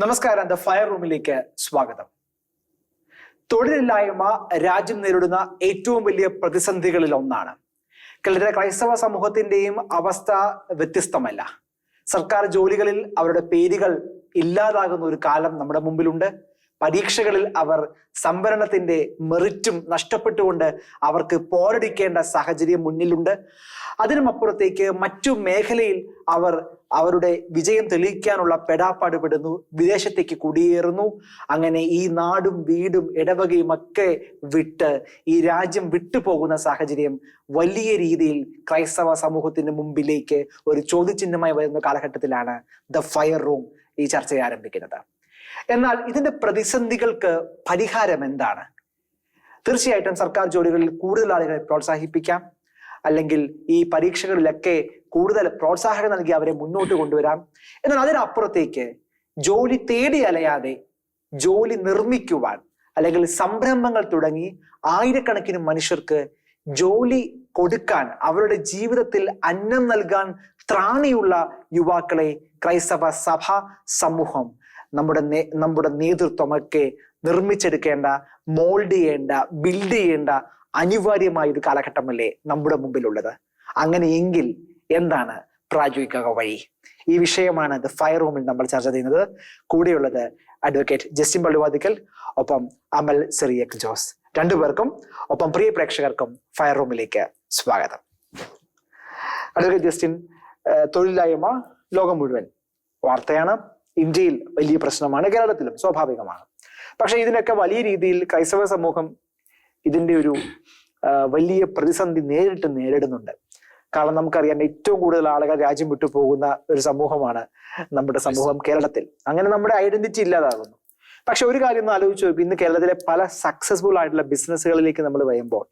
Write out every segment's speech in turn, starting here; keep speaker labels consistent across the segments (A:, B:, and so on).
A: നമസ്കാരം. The fire റൂമിലേക്ക് സ്വാഗതം. തൊഴിലില്ലായ്മ രാജ്യം നേരിടുന്ന ഏറ്റവും വലിയ പ്രതിസന്ധികളിൽ ഒന്നാണ്. കേരളത്തിലെ ക്രൈസ്തവ സമൂഹത്തിന്റെയും അവസ്ഥ വ്യത്യസ്തമല്ല. സർക്കാർ ജോലികളിൽ അവരുടെ പേരുകൾ ഇല്ലാതാകുന്ന ഒരു കാലം നമ്മുടെ മുമ്പിലുണ്ട്. പരീക്ഷകളിൽ അവർ സംവരണത്തിന്റെ മെറിറ്റും നഷ്ടപ്പെട്ടുകൊണ്ട് അവർക്ക് പോരടിക്കേണ്ട സാഹചര്യം മുന്നിലുണ്ട്. അതിനുമപ്പുറത്തേക്ക് മറ്റു മേഖലയിൽ അവർ അവരുടെ വിജയം തെളിയിക്കാനുള്ള പെടാപ്പാട് പെടുന്നു. വിദേശത്തേക്ക് കുടിയേറുന്നു. അങ്ങനെ ഈ നാടും വീടും ഇടവകയും ഒക്കെ വിട്ട് ഈ രാജ്യം വിട്ടുപോകുന്ന സാഹചര്യം വലിയ രീതിയിൽ ക്രൈസ്തവ സമൂഹത്തിന് മുമ്പിലേക്ക് ഒരു ചോദ്യചിഹ്നമായി വരുന്ന കാലഘട്ടത്തിലാണ് ദ ഫയർ റൂം ഈ ചർച്ച ആരംഭിക്കുന്നത്. എന്നാൽ ഇതിന്റെ പ്രതിസന്ധികൾക്ക് പരിഹാരം എന്താണ്? തീർച്ചയായിട്ടും സർക്കാർ ജോലികളിൽ കൂടുതൽ ആളുകളെ പ്രോത്സാഹിപ്പിക്കാം. അല്ലെങ്കിൽ ഈ പരീക്ഷകളിലൊക്കെ കൂടുതൽ പ്രോത്സാഹനം നൽകി അവരെ മുന്നോട്ട് കൊണ്ടുവരാം. എന്നാൽ അതിനപ്പുറത്തേക്ക് ജോലി തേടി അലയാതെ ജോലി നിർമ്മിക്കുവാൻ അല്ലെങ്കിൽ സംരംഭങ്ങൾ തുടങ്ങി ആയിരക്കണക്കിന് മനുഷ്യർക്ക് ജോലി കൊടുക്കാൻ അവരുടെ ജീവിതത്തിൽ അന്നം നൽകാൻ ത്രാണിയുള്ള യുവാക്കളെ ക്രൈസ്തവ സഭ സമൂഹം നമ്മുടെ നമ്മുടെ നേതൃത്വമൊക്കെ നിർമ്മിച്ചെടുക്കേണ്ട മോൾഡ് ചെയ്യേണ്ട ബിൽഡ് ചെയ്യേണ്ട അനിവാര്യമായ ഒരു കാലഘട്ടമല്ലേ നമ്മുടെ മുമ്പിലുള്ളത്. അങ്ങനെയെങ്കിൽ എന്താണ് പ്രായോഗിക വഴി? ഈ വിഷയമാണ് ദ ഫയർ റൂമിൽ നമ്മൾ ചർച്ച ചെയ്യുന്നത്. കൂടെയുള്ളത് അഡ്വക്കേറ്റ് ജസ്റ്റിൻ പള്ളിവാദിക്കൽ ഒപ്പം അമൽ സെറിയക് ജോസ്. രണ്ടുപേർക്കും ഒപ്പം പ്രിയ പ്രേക്ഷകർക്കും ഫയർ റൂമിലേക്ക് സ്വാഗതം. അഡ്വക്കേറ്റ് ജസ്റ്റിൻ തൊഴിലില്ലായ്മ ലോകം മുഴുവൻ വാർത്തയാണ്. ഇന്ത്യയിൽ വലിയ പ്രശ്നമാണ് കേരളത്തിലും സ്വാഭാവികമാണ്. പക്ഷെ ഇതിനൊക്കെ വലിയ രീതിയിൽ ക്രൈസ്തവ സമൂഹം ഇതിന്റെ ഒരു വലിയ പ്രതിസന്ധി നേരിട്ട് നേരിടുന്നുണ്ട്. കാരണം നമുക്കറിയാം ഏറ്റവും കൂടുതൽ ആളുകൾ രാജ്യം വിട്ടു പോകുന്ന ഒരു സമൂഹമാണ് നമ്മുടെ സമൂഹം കേരളത്തിൽ. അങ്ങനെ നമ്മുടെ ഐഡന്റിറ്റി ഇല്ലാതാകുന്നു. പക്ഷെ ഒരു കാര്യം ഒന്ന് ആലോചിച്ച് നോക്കും. ഇന്ന് കേരളത്തിലെ പല സക്സസ്ഫുൾ ആയിട്ടുള്ള ബിസിനസ്സുകളിലേക്ക് നമ്മൾ വരുമ്പോൾ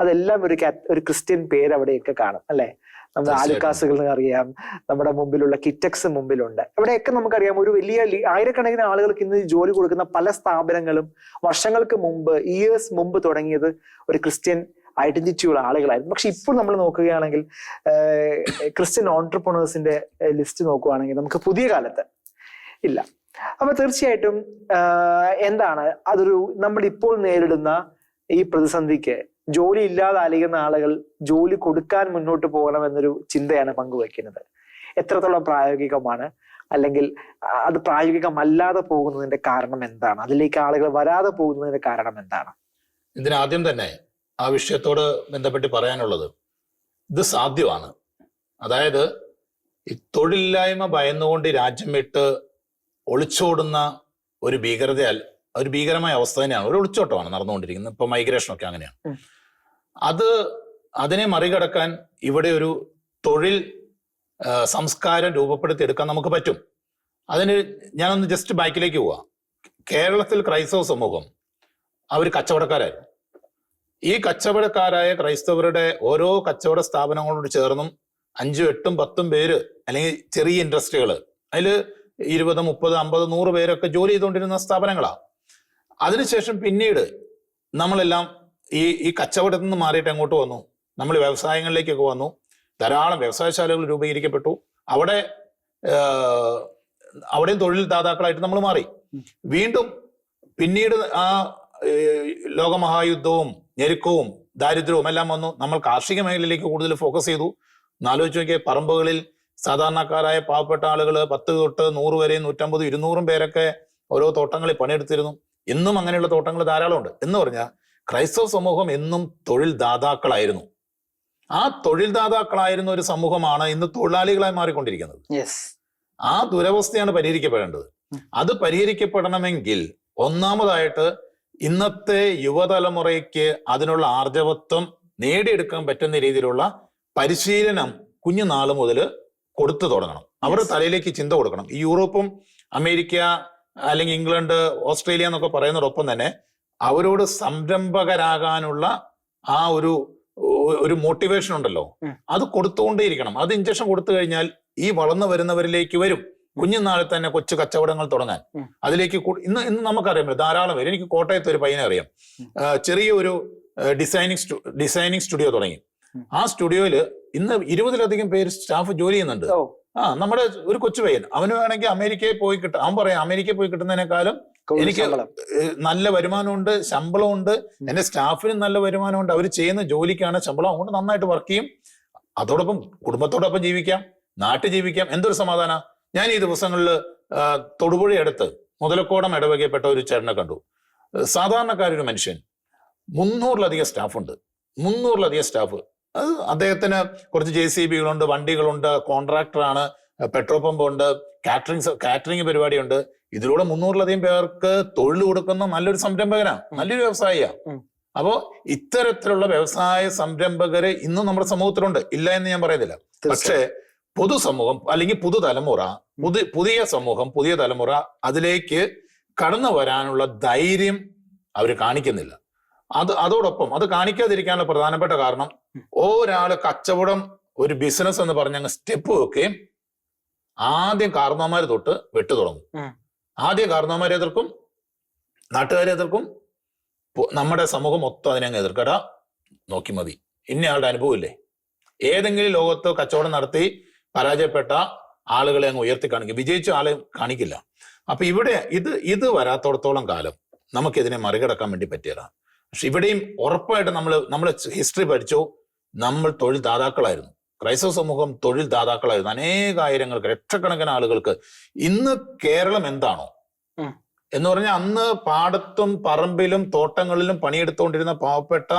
A: അതെല്ലാം ഒരു ഒരു ക്രിസ്ത്യൻ പേര് അവിടെയൊക്കെ കാണും അല്ലെ? നമ്മുടെ. ആലുക്കാസുകൾ അറിയാം നമ്മുടെ മുമ്പിലുള്ള കിറ്റക്സ് മുമ്പിലുണ്ട്. അവിടെയൊക്കെ നമുക്കറിയാം ഒരു വലിയ ആയിരക്കണക്കിന് ആളുകൾക്ക് ഇന്ന് ജോലി കൊടുക്കുന്ന പല സ്ഥാപനങ്ങളും വർഷങ്ങൾക്ക് മുമ്പ് ഇയേഴ്സ് മുമ്പ് തുടങ്ങിയത് ഒരു ക്രിസ്ത്യൻ ഐഡന്റിറ്റിയുള്ള ആളുകളായിരുന്നു. പക്ഷെ ഇപ്പോൾ നമ്മൾ നോക്കുകയാണെങ്കിൽ ക്രിസ്ത്യൻ ഓൺട്രപ്രണേഴ്സിന്റെ ലിസ്റ്റ് നോക്കുകയാണെങ്കിൽ നമുക്ക് പുതിയ കാലത്ത് ഇല്ല. അപ്പൊ തീർച്ചയായിട്ടും എന്താണ് അതൊരു നമ്മൾ ഇപ്പോൾ നേരിടുന്ന ഈ പ്രതിസന്ധിക്ക് ജോലി ഇല്ലാതെ അലയുന്ന ആളുകൾ ജോലി കൊടുക്കാൻ മുന്നോട്ട് പോകണം എന്നൊരു ചിന്തയാണ് പങ്കുവെക്കുന്നത്. എത്രത്തോളം പ്രായോഗികമാണ്? അല്ലെങ്കിൽ അത് പ്രായോഗികമല്ലാതെ പോകുന്നതിന്റെ കാരണം എന്താണ്? അതിലേക്ക് ആളുകൾ വരാതെ പോകുന്നതിന്റെ കാരണം എന്താണ്?
B: ഇതിനാദ്യം തന്നെ ആ വിഷയത്തോട് ബന്ധപ്പെട്ട് പറയാനുള്ളത് ഇത് സാധ്യമാണ്. അതായത് ഈ തൊഴിലില്ലായ്മ ഭയന്നുകൊണ്ട് രാജ്യം വിട്ട് ഒളിച്ചോടുന്ന ഒരു ഭീകരത ഒരു ഭീകരമായ അവസ്ഥ തന്നെയാണ്. ഒരു ഒളിച്ചോട്ടമാണ് നടന്നുകൊണ്ടിരിക്കുന്നത്. ഇപ്പൊ മൈഗ്രേഷനൊക്കെ അങ്ങനെയാണ്. അത് അതിനെ മറികടക്കാൻ ഇവിടെ ഒരു തൊഴിൽ സംസ്കാരം രൂപപ്പെടുത്തി എടുക്കാൻ നമുക്ക് പറ്റും. അതിന് ഞാനൊന്ന് ജസ്റ്റ് ബാക്കിലേക്ക് പോവാം. കേരളത്തിൽ ക്രൈസ്തവ സമൂഹം അവർ കച്ചവടക്കാരായിരുന്നു. ഈ കച്ചവടക്കാരായ ക്രൈസ്തവരുടെ ഓരോ കച്ചവട സ്ഥാപനങ്ങളോട് ചേർന്നും അഞ്ചും എട്ടും പത്തും പേര് അല്ലെങ്കിൽ ചെറിയ ഇൻഡസ്ട്രികൾ അതിൽ ഇരുപത് മുപ്പത് അമ്പത് നൂറ് പേരൊക്കെ ജോലി ചെയ്തുകൊണ്ടിരുന്ന സ്ഥാപനങ്ങളാണ് അതിനുശേഷം പിന്നീട് നമ്മളെല്ലാം ഈ ഈ കച്ചവടത്തിൽ നിന്ന് മാറിയിട്ട് എങ്ങോട്ട് വന്നു. നമ്മൾ വ്യവസായങ്ങളിലേക്കൊക്കെ വന്നു. ധാരാളം വ്യവസായശാലകൾ രൂപീകരിക്കപ്പെട്ടു. അവിടെ അവിടെയും തൊഴിൽ ദാതാക്കളായിട്ട് നമ്മൾ മാറി. വീണ്ടും പിന്നീട് ആ ലോകമഹായുദ്ധവും ഞെരുക്കവും ദാരിദ്ര്യവും എല്ലാം വന്നു. നമ്മൾ കാർഷിക മേഖലയിലേക്ക് കൂടുതൽ ഫോക്കസ് ചെയ്തു. എന്നാലോചിച്ച് നോക്കിയ പറമ്പുകളിൽ സാധാരണക്കാരായ പാവപ്പെട്ട ആളുകൾ പത്ത് തൊട്ട് നൂറ് വരെ നൂറ്റമ്പത് ഇരുന്നൂറും പേരൊക്കെ ഓരോ തോട്ടങ്ങളിൽ പണിയെടുത്തിരുന്നു. ഇന്നും അങ്ങനെയുള്ള തോട്ടങ്ങൾ ധാരാളമുണ്ട്. എന്ന് പറഞ്ഞാൽ ക്രൈസ്തവ സമൂഹം എന്നും തൊഴിൽ ദാതാക്കളായിരുന്നു ആ തൊഴിൽ ദാതാക്കളായിരുന്ന ഒരു സമൂഹമാണ് ഇന്ന് തൊഴിലാളികളായി മാറിക്കൊണ്ടിരിക്കുന്നത്. ആ ദുരവസ്ഥയാണ് പരിഹരിക്കപ്പെടേണ്ടത്. അത് പരിഹരിക്കപ്പെടണമെങ്കിൽ ഒന്നാമതായിട്ട് ഇന്നത്തെ യുവതലമുറയ്ക്ക് അതിനുള്ള ആർജവത്വം നേടിയെടുക്കാൻ പറ്റുന്ന രീതിയിലുള്ള പരിശീലനം കുഞ്ഞുനാൾ മുതൽ കൊടുത്തു തുടങ്ങണം. അവരുടെ തലയിലേക്ക് ചിന്ത കൊടുക്കണം. ഈ യൂറോപ്പും അമേരിക്ക അല്ലെങ്കിൽ ഇംഗ്ലണ്ട് ഓസ്ട്രേലിയ എന്നൊക്കെ പറയുന്നതോടൊപ്പം തന്നെ അവരോട് സംരംഭകരാകാനുള്ള ആ ഒരു ഒരു മോട്ടിവേഷൻ ഉണ്ടല്ലോ. അത് കൊടുത്തുകൊണ്ടേയിരിക്കണം. അത് ഇഞ്ചക്ഷൻ കൊടുത്തു കഴിഞ്ഞാൽ ഈ വളർന്നു വരുന്നവരിലേക്ക് വരും. കുഞ്ഞുനാളിൽ തന്നെ കൊച്ചു കച്ചവടങ്ങൾ തുടങ്ങാൻ. അതിലേക്ക് ഇന്ന് ഇന്ന് നമുക്കറിയാം ധാരാളം പേര്. എനിക്ക് കോട്ടയത്ത് ഒരു പയ്യനെ അറിയാം. ചെറിയൊരു ഡിസൈനിങ് ഡിസൈനിങ് സ്റ്റുഡിയോ തുടങ്ങി. ആ സ്റ്റുഡിയോയിൽ ഇന്ന് ഇരുപതിലധികം പേര് സ്റ്റാഫ് ജോലി ചെയ്യുന്നുണ്ട്. ആ നമ്മുടെ ഒരു കൊച്ചു പയ്യൻ. അവന് വേണമെങ്കിൽ അമേരിക്കയിൽ പോയി കിട്ടും അവൻ പറയാം അമേരിക്കയിൽ പോയി കിട്ടുന്നതിനേക്കാളും എനിക്ക് നല്ല വരുമാനമുണ്ട് ശമ്പളമുണ്ട്. എന്റെ സ്റ്റാഫിനും നല്ല വരുമാനമുണ്ട്. അവർ ചെയ്യുന്ന ജോലിക്കാണ് ശമ്പളം. അതുകൊണ്ട് നന്നായിട്ട് വർക്ക് ചെയ്യും. അതോടൊപ്പം കുടുംബത്തോടൊപ്പം ജീവിക്കാം നാട്ടിൽ ജീവിക്കാം. എന്തൊരു സമാധാന? ഞാൻ ഈ ദിവസങ്ങളിൽ തൊടുപുഴയടുത്ത് മുതലക്കോടം ഇടവകപ്പെട്ട ഒരു ചേട്ടനെ കണ്ടു. സാധാരണക്കാരൊരു മനുഷ്യൻ. മുന്നൂറിലധികം സ്റ്റാഫുണ്ട്. മുന്നൂറിലധികം സ്റ്റാഫ്. അത് അദ്ദേഹത്തിന് കുറച്ച് ജെ സി ബികളുണ്ട് വണ്ടികളുണ്ട് കോൺട്രാക്ടറാണ് പെട്രോൾ പമ്പ് ഉണ്ട് കാറ്ററിംഗ് കാറ്ററിംഗ് പരിപാടിയുണ്ട്. ഇതിലൂടെ മുന്നൂറിലധികം പേർക്ക് തൊഴിൽ കൊടുക്കുന്ന നല്ലൊരു സംരംഭകനാണ് നല്ലൊരു വ്യവസായിയാണ്
A: അപ്പോൾ
B: അപ്പോ ഇത്തരത്തിലുള്ള വ്യവസായ സംരംഭകര് ഇന്നും നമ്മുടെ സമൂഹത്തിലുണ്ട്. ഇല്ല എന്ന് ഞാൻ പറയുന്നില്ല. പക്ഷേ പൊതുസമൂഹം അല്ലെങ്കിൽ പുതുതലമുറ പുതു പുതിയ സമൂഹം പുതിയ തലമുറ അതിലേക്ക് കടന്നു വരാനുള്ള ധൈര്യം അവർ കാണിക്കുന്നില്ല. അത് അതോടൊപ്പം അത് കാണിക്കാതിരിക്കാനുള്ള പ്രധാനപ്പെട്ട കാരണം ഒരാൾ കച്ചവടം ഒരു ബിസിനസ് എന്ന് പറഞ്ഞ അങ്ങ് സ്റ്റെപ്പ് വെക്കുകയും ആദ്യം കാർന്നോമാര് തൊട്ട് വെട്ടു തുടങ്ങും. ആദ്യം കാർന്നോമാരെ എതിർക്കും നാട്ടുകാരെ എതിർക്കും നമ്മുടെ സമൂഹം മൊത്തം അതിനെ എതിർക്കടാ നോക്കി മതി. ഇന്നയാളുടെ അനുഭവം ഇല്ലേ? ഏതെങ്കിലും ലോകത്ത് കച്ചവടം നടത്തി പരാജയപ്പെട്ട ആളുകളെ അങ്ങ് ഉയർത്തി കാണിക്കും. വിജയിച്ച ആളെ കാണിക്കില്ല. അപ്പൊ ഇവിടെ ഇത് ഇത് വരാത്തോടത്തോളം കാലം നമുക്കിതിനെ മറികടക്കാൻ വേണ്ടി പറ്റിയതാണ്. പക്ഷെ ഇവിടെയും ഉറപ്പായിട്ട് നമ്മൾ നമ്മൾ ഹിസ്റ്ററി പഠിച്ചു. നമ്മൾ തൊഴിൽ ദാതാക്കളായിരുന്നു ക്രൈസ്തവ സമൂഹം തൊഴിൽ ദാതാക്കളായിരുന്നു അനേകായിരങ്ങൾക്ക് ലക്ഷക്കണക്കിന് ആളുകൾക്ക് ഇന്ന് കേരളം എന്താണോ? എന്ന് പറഞ്ഞാൽ അന്ന് പാടത്തും പറമ്പിലും തോട്ടങ്ങളിലും പണിയെടുത്തുകൊണ്ടിരുന്ന പാവപ്പെട്ട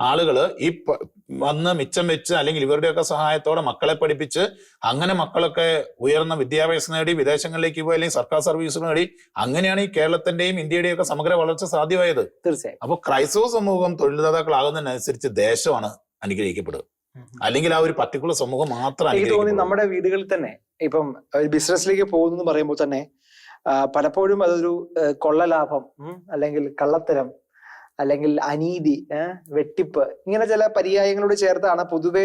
B: ആളുകൾ ഈ വന്ന് മിച്ചം വെച്ച് അല്ലെങ്കിൽ ഇവരുടെയൊക്കെ സഹായത്തോടെ മക്കളെ പഠിപ്പിച്ച് അങ്ങനെ മക്കളൊക്കെ ഉയർന്ന വിദ്യാഭ്യാസം നേടി വിദേശങ്ങളിലേക്ക് പോയി അല്ലെങ്കിൽ സർക്കാർ സർവീസ് നേടി അങ്ങനെയാണ് ഈ കേരളത്തിന്റെയും ഇന്ത്യയുടെയും ഒക്കെ സമഗ്ര വളർച്ച സാധ്യമായത്.
A: തീർച്ചയായും.
B: അപ്പൊ ക്രൈസ്തവ സമൂഹം തൊഴിൽദാതാക്കളാകുന്നതിനനുസരിച്ച് ദേശമാണ് അനുഗ്രഹിക്കപ്പെടുക. അല്ലെങ്കിൽ ആ ഒരു പർട്ടിക്കുലർ സമൂഹം മാത്രം
A: എനിക്ക് തോന്നി നമ്മുടെ വീടുകളിൽ തന്നെ ഇപ്പം ബിസിനസ്സിലേക്ക് പോകുന്നു പറയുമ്പോൾ തന്നെ പലപ്പോഴും അതൊരു കൊള്ളലാഭം അല്ലെങ്കിൽ കള്ളത്തരം അല്ലെങ്കിൽ അനീതി വെട്ടിപ്പ് ഇങ്ങനെ ചില പര്യായങ്ങളോട് ചേർത്താണ് പൊതുവെ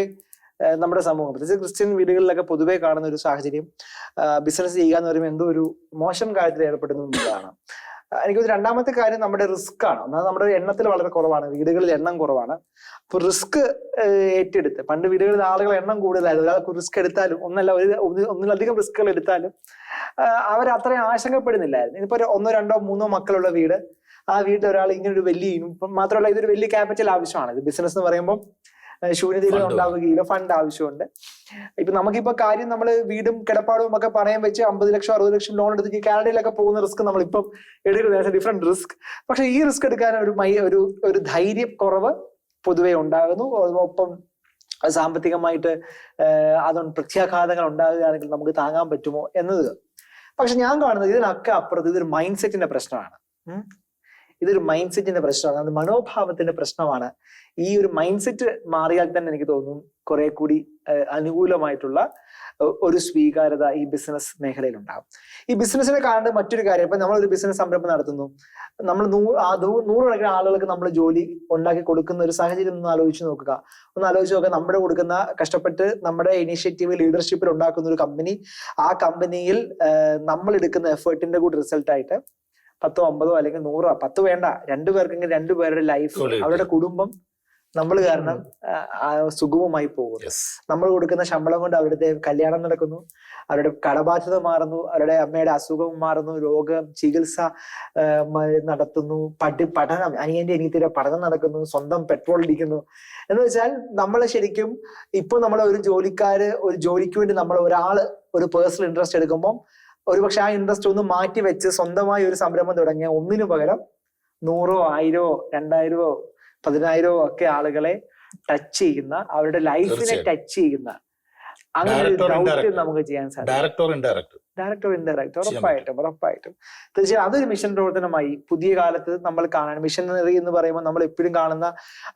A: നമ്മുടെ സമൂഹം. പ്രത്യേകിച്ച് ക്രിസ്ത്യൻ വീടുകളിലൊക്കെ പൊതുവെ കാണുന്ന ഒരു സാഹചര്യം ബിസിനസ് ചെയ്യുക എന്ന് പറയുമ്പോൾ എന്തോ ഒരു മോശം കാര്യത്തിൽ ഏർപ്പെടുന്നു എന്നുള്ളതാണ്. എനിക്ക് രണ്ടാമത്തെ കാര്യം നമ്മുടെ റിസ്ക് ആണ്. ഒന്നാമത് നമ്മുടെ എണ്ണത്തിൽ വളരെ കുറവാണ്. വീടുകളിൽ എണ്ണം കുറവാണ്. അപ്പൊ റിസ്ക് ഏറ്റെടുത്ത്. പണ്ട് വീടുകളിൽ ആളുകൾ എണ്ണം കൂടുതലായിരുന്നു. ഒരാൾക്ക് റിസ്ക് എടുത്താലും ഒന്നല്ല ഒരു ഒന്ന് ഒന്നിലധികം റിസ്കുകൾ എടുത്താലും അവർ അത്രയും ആശങ്കപ്പെടുന്നില്ലായിരുന്നു. ഇനിയിപ്പോ ഒരു ഒന്നോ രണ്ടോ മൂന്നോ മക്കളുള്ള വീട് ആ വീട്ടിൽ ഒരാൾ ഇങ്ങനെ ഒരു വലിയ ഇപ്പം മാത്രമല്ല ഇതൊരു വലിയ ക്യാപിറ്റൽ ആവശ്യമാണ്. ഇത് ബിസിനസ് എന്ന് പറയുമ്പോൾ ശൂന്യതയിൽ ഉണ്ടാവുകയില്ല ഫണ്ട് ആവശ്യമുണ്ട്. ഇപ്പൊ നമുക്കിപ്പോ കാര്യം നമ്മൾ വീടും കിടപ്പാടും ഒക്കെ പണയം വെച്ച് അമ്പത് ലക്ഷം അറുപത് ലക്ഷം ലോൺ എടുത്ത് കാനഡയിലൊക്കെ പോകുന്ന റിസ്ക് നമ്മൾ ഇപ്പം എടുക്കുന്നത് ഡിഫറെന്റ് റിസ്ക് പക്ഷെ ഈ റിസ്ക് എടുക്കാൻ ഒരു മൈ ഒരു ഒരു ധൈര്യം കുറവ് പൊതുവെ ഉണ്ടാകുന്നു. ഒപ്പം സാമ്പത്തികമായിട്ട് അതുകൊണ്ട് പ്രത്യാഘാതങ്ങൾ ഉണ്ടാകുകയാണെങ്കിൽ നമുക്ക് താങ്ങാൻ പറ്റുമോ എന്നത്. പക്ഷെ ഞാൻ കാണുന്നത് ഇതിനൊക്കെ അപ്പുറത്ത് ഇതൊരു മൈൻഡ് സെറ്റിന്റെ പ്രശ്നമാണ്. ഇതൊരു മൈൻഡ് സെറ്റിന്റെ പ്രശ്നമാണ്. അത് മനോഭാവത്തിന്റെ പ്രശ്നമാണ്. ഈ ഒരു മൈൻഡ് സെറ്റ് മാറിയാൽ തന്നെ എനിക്ക് തോന്നുന്നു കുറെ കൂടി അനുകൂലമായിട്ടുള്ള ഒരു സ്വീകാര്യത ഈ ബിസിനസ് മേഖലയിൽ ഉണ്ടാകും ഈ ബിസിനസ്സിനെ കാണേണ്ട മറ്റൊരു കാര്യം ഇപ്പൊ നമ്മളൊരു ബിസിനസ് സംരംഭം നടത്തുന്നു. നമ്മൾ നൂ ആ നൂ- നൂറുകണക്കിന് ആളുകൾക്ക് നമ്മൾ ജോലി ഉണ്ടാക്കി കൊടുക്കുന്ന ഒരു സാഹചര്യം ഒന്ന് ആലോചിച്ച് നോക്കുക. ഒന്ന് ആലോചിച്ച് നോക്കുക നമ്മുടെ കൊടുക്കുന്ന കഷ്ടപ്പെട്ട് നമ്മുടെ ഇനീഷ്യേറ്റീവ് ലീഡർഷിപ്പിൽ ഉണ്ടാക്കുന്ന ഒരു കമ്പനി ആ കമ്പനിയിൽ നമ്മൾ എടുക്കുന്ന എഫേർട്ടിന്റെ കൂടി റിസൾട്ട് ആയിട്ട് പത്തോ അമ്പതോ അല്ലെങ്കിൽ നൂറോ പത്ത് വേണ്ട. രണ്ടു പേർക്കെങ്കിലും രണ്ടു പേരുടെ ലൈഫ് അവരുടെ കുടുംബം നമ്മൾ കാരണം സുഗമമായി പോകുന്നു. നമ്മൾ കൊടുക്കുന്ന ശമ്പളം കൊണ്ട് അവരുടെ കല്യാണം നടക്കുന്നു. അവരുടെ കടബാധ്യത മാറുന്നു. അവരുടെ അമ്മയുടെ അസുഖം മാറുന്നു. രോഗം ചികിത്സ നടത്തുന്നു. പഠി പഠനം അനിയന്റെ അനിയത്തിന്റെ പഠനം നടക്കുന്നു. സ്വന്തം പെട്രോൾ ഇടിക്കുന്നു എന്ന് വെച്ചാൽ നമ്മൾ ശരിക്കും ഇപ്പൊ നമ്മൾ ഒരു ജോലിക്കാര് ഒരു ജോലിക്ക് വേണ്ടി നമ്മൾ ഒരാൾ ഒരു പേഴ്സണൽ ഇൻട്രസ്റ്റ് എടുക്കുമ്പോൾ ഒരുപക്ഷെ ആ ഇൻട്രസ്റ്റ് ഒന്ന് മാറ്റി വെച്ച് സ്വന്തമായി ഒരു സംരംഭം തുടങ്ങിയ ഒന്നിനു പകരം നൂറോ ആയിരോ രണ്ടായിരോ പതിനായിരമോ ഒക്കെ ആളുകളെ ടച്ച് ചെയ്യുന്ന അവരുടെ ലൈഫിനെ ടച്ച് ചെയ്യുന്ന അങ്ങനെ
B: indirect?
A: നമുക്ക് ചെയ്യാൻ സാധിക്കും.
B: Director in indirect
A: direct indirect ഉറപ്പായിട്ടും ഉറപ്പായിട്ടും. തീർച്ചയായും അതൊരു മിഷൻ പ്രവർത്തനമായി പുതിയ കാലത്ത് നമ്മൾ കാണാൻ മിഷനറി എന്ന് പറയുമ്പോൾ നമ്മൾ എപ്പോഴും കാണുന്ന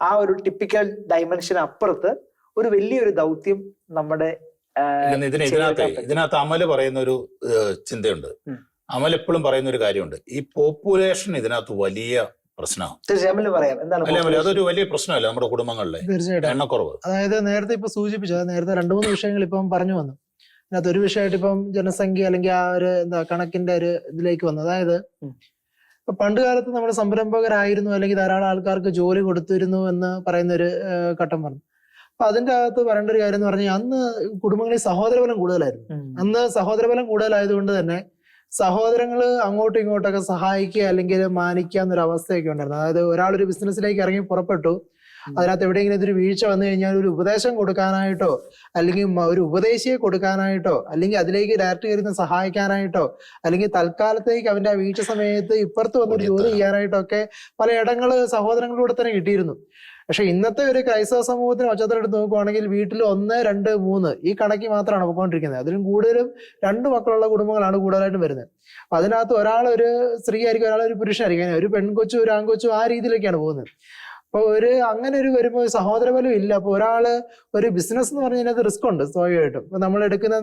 A: ആ ഒരു ടിപ്പിക്കൽ ഡയമെൻഷൻ അപ്പുറത്ത് ഒരു വലിയൊരു ദൗത്യം നമ്മുടെ
B: ഇതിനകത്ത് ഇതിനകത്ത് അമൽ പറയുന്ന ഒരു ചിന്തയുണ്ട്. അമൽ എപ്പോഴും പറയുന്ന ഒരു കാര്യമുണ്ട്. ഈ പോപ്പുലേഷൻ ഇതിനകത്ത് വലിയ പ്രശ്നമാണ്. അതൊരു വലിയ പ്രശ്നമല്ല നമ്മുടെ കുടുംബങ്ങളിലെ. എണ്ണക്കുറവ്.
C: അതായത് നേരത്തെ ഇപ്പൊ സൂചിപ്പിച്ചു നേരത്തെ രണ്ടു മൂന്ന് വിഷയങ്ങൾ ഇപ്പം പറഞ്ഞു വന്നു. അതിനകത്ത് ഒരു വിഷയമായിട്ട് ഇപ്പം ജനസംഖ്യ അല്ലെങ്കിൽ ആ ഒരു എന്താ കണക്കിന്റെ ഒരു ഇതിലേക്ക് വന്നു. അതായത്. ഇപ്പൊ പണ്ട് കാലത്ത് നമ്മൾ സംരംഭകരായിരുന്നു അല്ലെങ്കിൽ ധാരാളം ആൾക്കാർക്ക് ജോലി കൊടുത്തിരുന്നു എന്ന് പറയുന്ന ഒരു ഘട്ടം വന്നു. അപ്പൊ അതിന്റെ അകത്ത് പറയേണ്ട ഒരു കാര്യം എന്ന് പറഞ്ഞാൽ അന്ന് കുടുംബങ്ങളിൽ സഹോദരബലം കൂടുതലായിരുന്നു. അന്ന് സഹോദരബലം കൂടുതലായതുകൊണ്ട് തന്നെ സഹോദരങ്ങൾ അങ്ങോട്ടും ഇങ്ങോട്ടൊക്കെ സഹായിക്കുക അല്ലെങ്കിൽ മാനിക്കുക എന്നൊരു അവസ്ഥയൊക്കെ ഉണ്ടായിരുന്നു. അതായത് ഒരാൾ ഒരു ബിസിനസ്സിലേക്ക് ഇറങ്ങി പുറപ്പെട്ടു. അതിനകത്ത് എവിടെയെങ്കിലും ഇതൊരു വീഴ്ച വന്നു കഴിഞ്ഞാൽ ഒരു ഉപദേശം കൊടുക്കാനായിട്ടോ അല്ലെങ്കിൽ ഒരു ഉപദേശിയെ കൊടുക്കാനായിട്ടോ അല്ലെങ്കിൽ അതിലേക്ക് ഡയറക്റ്റ് കയറുന്ന സഹായിക്കാനായിട്ടോ അല്ലെങ്കിൽ തൽക്കാലത്തേക്ക് അവന്റെ ആ വീഴ്ച സമയത്ത് ഇപ്പുറത്ത് വന്നൊരു ജോലി ചെയ്യാനായിട്ടോ ഒക്കെ പല ഇടങ്ങൾ സഹോദരങ്ങളിലൂടെ തന്നെ കിട്ടിയിരുന്നു. പക്ഷെ ഇന്നത്തെ ഒരു ക്രൈസ്തവ സമൂഹത്തിന് പശ്ചാത്തലം എടുത്ത് നോക്കുവാണെങ്കിൽ വീട്ടിൽ ഒന്ന് രണ്ട് മൂന്ന് ഈ കണക്കി മാത്രമാണ് പോയിക്കൊണ്ടിരിക്കുന്നത്. അതിലും കൂടുതലും രണ്ട് മക്കളുള്ള കുടുംബങ്ങളാണ് കൂടുതലായിട്ടും വരുന്നത്. അപ്പൊ അതിനകത്ത് ഒരാൾ ഒരു സ്ത്രീ ആയിരിക്കും ഒരാൾ ഒരു പുരുഷനായിരിക്കും ഒരു പെൺകൊച്ചു ഒരു ആൺകൊച്ചു ആ രീതിയിലൊക്കെയാണ് പോകുന്നത്. അപ്പൊ ഒരു അങ്ങനെ ഒരു വരുമ്പോൾ സഹോദരബലം ഇല്ല. അപ്പോൾ ഒരാൾ ഒരു ബിസിനസ് എന്ന് പറഞ്ഞാൽ റിസ്ക് ഉണ്ട് സ്വാഭാവികമായിട്ടും. അപ്പോൾ നമ്മൾ എടുക്കുന്ന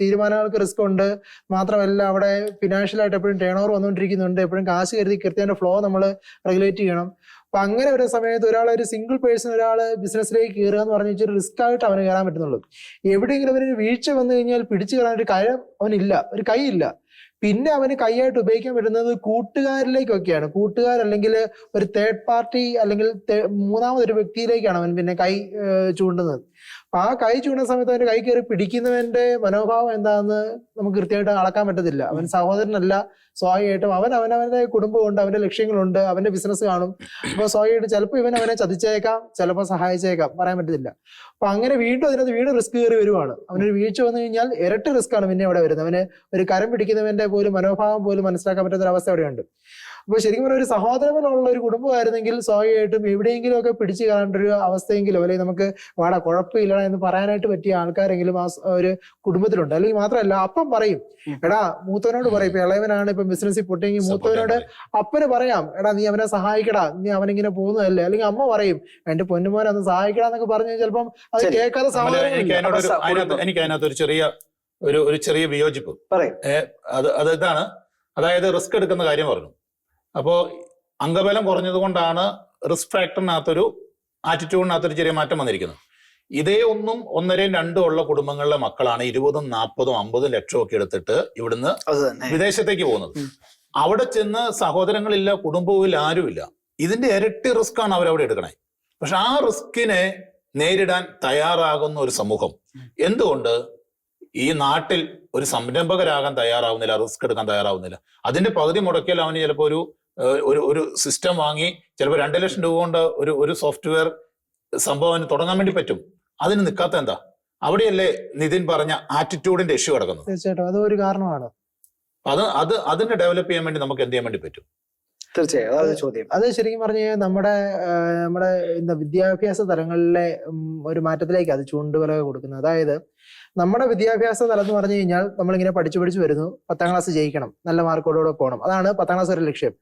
C: തീരുമാനങ്ങൾക്ക് റിസ്ക് ഉണ്ട്. മാത്രമല്ല അവിടെ ഫിനാൻഷ്യലായിട്ട് എപ്പോഴും ടേൺ ഓവർ വന്നുകൊണ്ടിരിക്കുന്നുണ്ട്. എപ്പോഴും കാശ് കരുതി കൃത്യമായിട്ട് ഫ്ലോ നമ്മൾ റെഗുലേറ്റ് ചെയ്യണം. അപ്പം അങ്ങനെ ഒരു സമയത്ത് ഒരാൾ ഒരു സിംഗിൾ പേഴ്സൺ ഒരാൾ ബിസിനസ്സിലേക്ക് കയറുക എന്ന് പറഞ്ഞു ഒരു റിസ്ക് ആയിട്ട് അവന് കയറാൻ പറ്റുന്നുള്ളൂ. എവിടെയെങ്കിലും അവനൊരു വീഴ്ച വന്നു കഴിഞ്ഞാൽ പിടിച്ചു കയറാൻ ഒരു കയം അവനില്ല. ഒരു കൈയില്ല. പിന്നെ അവന് കൈയായിട്ട് ഉപയോഗിക്കാൻ പറ്റുന്നത് കൂട്ടുകാരിലേക്കൊക്കെയാണ്. കൂട്ടുകാർ അല്ലെങ്കിൽ ഒരു തേർഡ് പാർട്ടി അല്ലെങ്കിൽ മൂന്നാമതൊരു വ്യക്തിയിലേക്കാണ് അവൻ പിന്നെ കൈ ചൂണ്ടുന്നത്. ആ കൈ ചൂടുന്ന സമയത്ത് അവന്റെ കൈ കയറി പിടിക്കുന്നവന്റെ മനോഭാവം എന്താണെന്ന് നമുക്ക് കൃത്യമായിട്ട് അളക്കാൻ പറ്റത്തില്ല. അവൻ സഹോദരനല്ല സ്വാഭാവികമായിട്ടും അവൻ അവനവന്റെ കുടുംബമുണ്ട് അവന്റെ ലക്ഷ്യങ്ങളുണ്ട് അവന്റെ ബിസിനസ് കാണും. അപ്പൊ സ്വാഭാവികമായിട്ട് ചിലപ്പോൾ ഇവൻ അവനെ ചതിച്ചേക്കാം ചിലപ്പോൾ സഹായിച്ചേക്കാം പറയാൻ പറ്റത്തില്ല. അപ്പൊ അങ്ങനെ വീണ്ടും അതിനകത്ത് വീട് റിസ്ക് കയറി വരുവാണ്. അവനൊരു വീഴ്ച വന്നു കഴിഞ്ഞാൽ ഇരട്ടി റിസ്ക് ആണ് പിന്നെ അവിടെ വരുന്നത്. അവന് ഒരു കരം പിടിക്കുന്നവന്റെ പോലും മനോഭാവം പോലും മനസ്സിലാക്കാൻ പറ്റുന്ന ഒരു അവസ്ഥ അവിടെയുണ്ട്. അപ്പൊ ശരിക്കും പറഞ്ഞാൽ ഒരു സഹോദരങ്ങളുള്ള ഒരു കുടുംബമായിരുന്നെങ്കിൽ സ്വാഭാവികമായിട്ടും എവിടെയെങ്കിലും ഒക്കെ പിടിച്ചു കയറേണ്ട ഒരു അവസ്ഥയെങ്കിലോ അല്ലെങ്കിൽ നമുക്ക് വാടാ കുഴപ്പമില്ലടാ എന്ന് പറയാനായിട്ട് പറ്റിയ ആൾക്കാരെങ്കിലും ആ ഒരു കുടുംബത്തിലുണ്ട്. അല്ലെങ്കിൽ മാത്രമല്ല അപ്പം പറയും എടാ മൂത്തവനോട് പറയും ഇപ്പൊ ഇളയവനാണ് ഇപ്പൊ ബിസിനസ്സിൽ പൊട്ടിയെങ്കിൽ മൂത്തവനോട് അപ്പന് പറയാം എടാ നീ അവനെ സഹായിക്കടാ നീ അവനിങ്ങനെ പോകുന്നതല്ലേ? അല്ലെങ്കിൽ അമ്മ പറയും എന്റെ പൊന്നുമോനെ ഒന്ന് സഹായിക്കടാ എന്നൊക്കെ പറഞ്ഞു ചിലപ്പം അത്. കേൾക്കാതെ
B: എനിക്ക് ഒരു- എനിക്ക് അതിനകത്ത് ചെറിയ ഒരു ഒരു ചെറിയ വിയോജിപ്പ്.
A: പറയും.
B: അത് അത് ഇതാണ്. അതായത് റിസ്ക് എടുക്കുന്ന കാര്യം പറഞ്ഞു. അപ്പോ അംഗബലം കുറഞ്ഞത് കൊണ്ടാണ് റിസ്ക് ഫാക്ടറിനകത്തൊരു ആറ്റിറ്റ്യൂഡിനകത്തൊരു ചെറിയ മാറ്റം വന്നിരിക്കുന്നത്. ഇതേ ഒന്നും ഒന്നരയും രണ്ടും ഉള്ള കുടുംബങ്ങളിലെ മക്കളാണ് ഇരുപതും നാൽപ്പതും അമ്പതും ലക്ഷം ഒക്കെ എടുത്തിട്ട് ഇവിടുന്ന് വിദേശത്തേക്ക് പോകുന്നത്. അവിടെ ചെന്ന് സഹോദരങ്ങളില്ല കുടുംബവും ആരുമില്ല. ഇതിന്റെ ഇരട്ടി റിസ്ക് ആണ് അവരവിടെ എടുക്കണേ. പക്ഷെ ആ റിസ്കിനെ നേരിടാൻ തയ്യാറാകുന്ന ഒരു സമൂഹം. എന്തുകൊണ്ട്? ഈ നാട്ടിൽ ഒരു സംരംഭകരാകാൻ തയ്യാറാവുന്നില്ല റിസ്ക് എടുക്കാൻ തയ്യാറാവുന്നില്ല. അതിന്റെ പകുതി മുടക്കിയാൽ അവന് ചിലപ്പോൾ ഒരു ഒരു ഒരു സിസ്റ്റം വാങ്ങി ചിലപ്പോൾ രണ്ട് ലക്ഷം രൂപ കൊണ്ട് ഒരു ഒരു സോഫ്റ്റ്വെയർ സംഭവം തുടങ്ങാൻ വേണ്ടി പറ്റും. അതിന് നിൽക്കാത്ത എന്താ? അവിടെയല്ലേ നിതിൻ പറഞ്ഞ ആറ്റിറ്റ്യൂഡിന്റെ ഇഷ്യൂ കിടക്കുന്നത്.
C: തീർച്ചയായിട്ടും. അത് ഒരു കാരണമാണ്.
B: അത് അത് അതിനെ ഡെവലപ്പ് ചെയ്യാൻ വേണ്ടി നമുക്ക് എന്ത് ചെയ്യാൻ വേണ്ടി പറ്റും?
A: തീർച്ചയായും. അതാണ് ചോദ്യം.
C: അത് ശരിക്കും പറഞ്ഞു കഴിഞ്ഞാൽ നമ്മുടെ നമ്മുടെ എന്താ വിദ്യാഭ്യാസ തലങ്ങളിലെ ഒരു മാറ്റത്തിലേക്ക് അത് ചൂണ്ടുവലക കൊടുക്കുന്നത് അതായത് നമ്മുടെ വിദ്യാഭ്യാസ തലം എന്ന് പറഞ്ഞു കഴിഞ്ഞാൽ നമ്മളിങ്ങനെ പഠിച്ചു പഠിച്ചു വരുന്നു. പത്താം ക്ലാസ് ജയിക്കണം. നല്ല മാർക്കോടുകൂടെ പോകണം. അതാണ് പത്താം ക്ലാസ് ഒരു ലക്ഷ്യം.